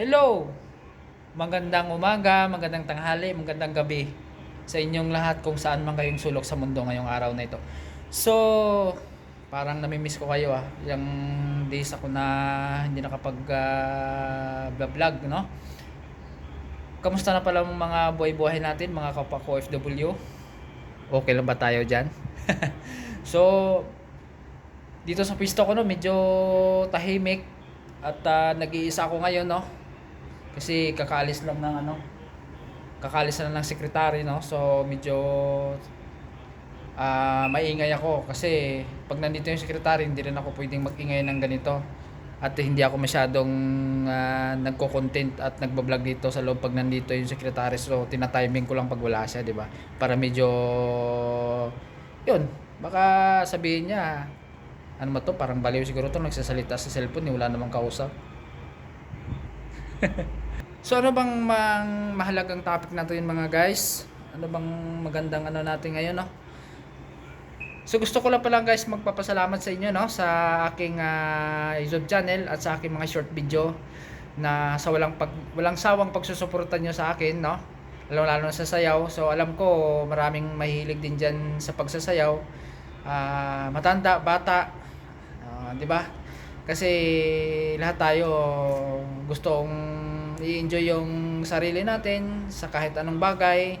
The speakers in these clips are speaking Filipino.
Hello! Magandang umaga, magandang tanghali, magandang gabi sa inyong lahat kung saan man kayong sulok sa mundo ngayong araw na ito. So, parang namimiss ko kayo ah. Yung days ako na hindi nakapag ah, vlog, no? Kamusta na pala mga buhay-buhay natin, mga kapwa ko OFW? Okay lang ba tayo dyan? so, dito sa pisto ko no, medyo tahimik at ah, nag-iisa ako ngayon no. Kasi kakaalis lang ng ano, kakaalis na ng sekretary no. So medyo ah maingay ako kasi pag nandito yung sekretary hindi rin ako pwedeng mag-ingay ng ganito. At hindi ako masyadong ah, nagko-content at nagbablog dito sa loob pag nandito yung sekretary. So tina-timing ko lang pag wala siya, 'di ba? Para medyo yun, baka sabihin niya ano ba to, parang baliw siguro to nagsasalita sa cellphone, eh, wala namang kausap. so ano bang mang mahalagang topic natin mga guys? Ano bang magandang ano natin ngayon no? So gusto ko lang pala guys magpapasalamat sa inyo no sa aking ah, YouTube channel at sa aking mga short video na sa walang pag walang sawang pagsusuporta nyo sa akin no. Lalo lalo na sa sayaw. So alam ko maraming mahilig din diyan sa pagsasayaw. Ah, matanda, bata, Ah, 'di ba? Kasi lahat tayo gustong i-enjoy yung sarili natin sa kahit anong bagay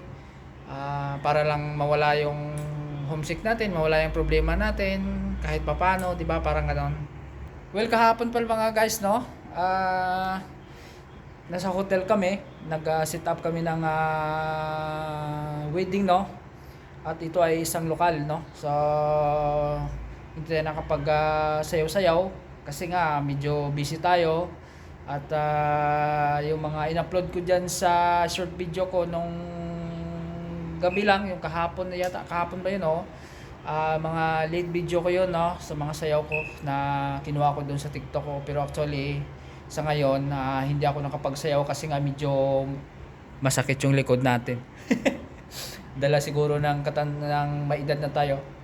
ah, para lang mawala yung homesick natin, mawala yung problema natin kahit papano, 'di ba? Parang ganoon. Well, kahapon pala mga guys, no? Ah nasa hotel kami, nag-set up kami ng ah, wedding, no? At ito ay isang lokal, no? So hindi tayo nakapag ah, sayaw-sayaw kasi nga medyo busy tayo at ah, yung mga in-upload ko dyan sa short video ko nung gabi lang yung kahapon na yata kahapon ba yun oh? Ah, mga late video ko yun no sa mga sayaw ko na kinuha ko doon sa TikTok ko. Pero actually sa ngayon ah, hindi ako nakapagsayaw kasi nga medyo masakit yung likod natin. Dala siguro ng katan ng maedad na tayo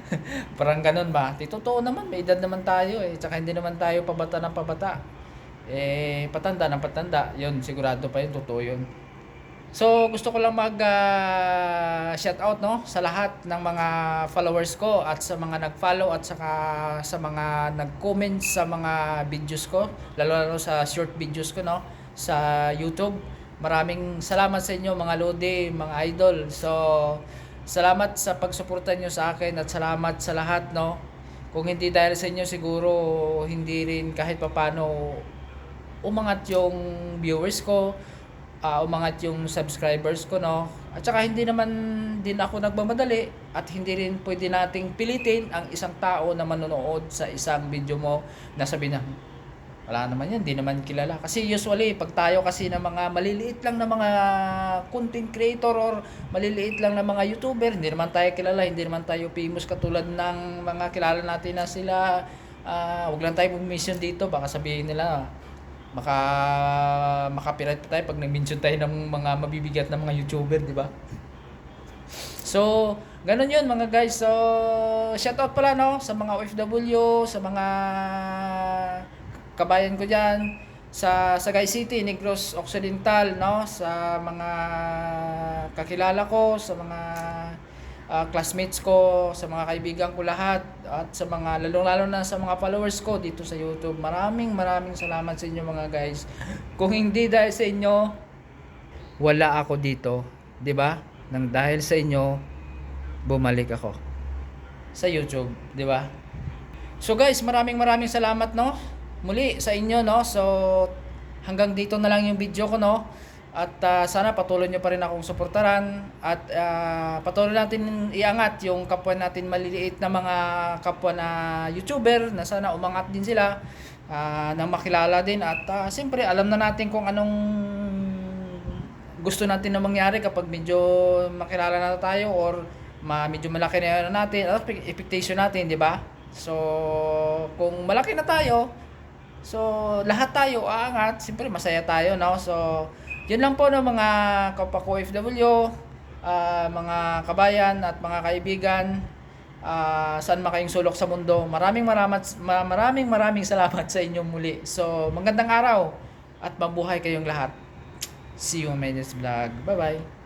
Parang ganun ba? Di totoo naman, may edad naman tayo eh. Tsaka hindi naman tayo pabata ng pabata. Eh, patanda ng patanda. Yun, sigurado pa yun, totoo yun. So, gusto ko lang mag ah, shout out no sa lahat ng mga followers ko at sa mga nag-follow at saka sa mga nag-comment sa mga videos ko, lalo lalo sa short videos ko no sa YouTube. Maraming salamat sa inyo mga lodi, mga idol. So, Salamat sa pagsuporta nyo sa akin at salamat sa lahat, no? Kung hindi dahil sa inyo, siguro hindi rin kahit papano umangat yung viewers ko, ah, umangat yung subscribers ko, no? At saka hindi naman din ako nagmamadali at hindi rin pwede nating pilitin ang isang tao na manonood sa isang video mo na sabi na, wala naman yan, hindi naman kilala. Kasi usually, pag tayo kasi ng mga maliliit lang na mga content creator or maliliit lang na mga YouTuber, hindi naman tayo kilala, hindi naman tayo famous katulad ng mga kilala natin na sila. ah wag lang tayo mag-mission dito, baka sabihin nila, maka makapirate pa tayo pag nag-mention tayo ng mga mabibigat na mga YouTuber, di ba? So, ganun yun mga guys. So, shout out pala no sa mga OFW, sa mga kabayan ko diyan sa Sagay City, Negros Occidental, no? Sa mga kakilala ko, sa mga ah, classmates ko, sa mga kaibigan ko lahat at sa mga lalong-lalo na sa mga followers ko dito sa YouTube. Maraming maraming salamat sa inyo mga guys. Kung hindi dahil sa inyo, wala ako dito, 'di ba? Nang dahil sa inyo, bumalik ako sa YouTube, 'di ba? So guys, maraming maraming salamat no. Muli sa inyo no. So hanggang dito na lang yung video ko no. At ah, sana patuloy nyo pa rin akong suportaran at ah, patuloy natin iangat yung kapwa natin maliliit na mga kapwa na YouTuber na sana umangat din sila ah, nang makilala din at ah, siyempre alam na natin kung anong gusto natin na mangyari kapag medyo makilala na tayo or ma medyo malaki na natin, ano expectation natin, di ba? So, kung malaki na tayo, so lahat tayo aangat, siyempre masaya tayo, no? So, yun lang po no mga kapwa ko OFW, ah, mga kabayan at mga kaibigan, ah, saan makayong sulok sa mundo. Maraming maraming maraming maraming salamat sa inyong muli. So, magandang araw at mabuhay kayong lahat. See you on my next vlog. Bye-bye.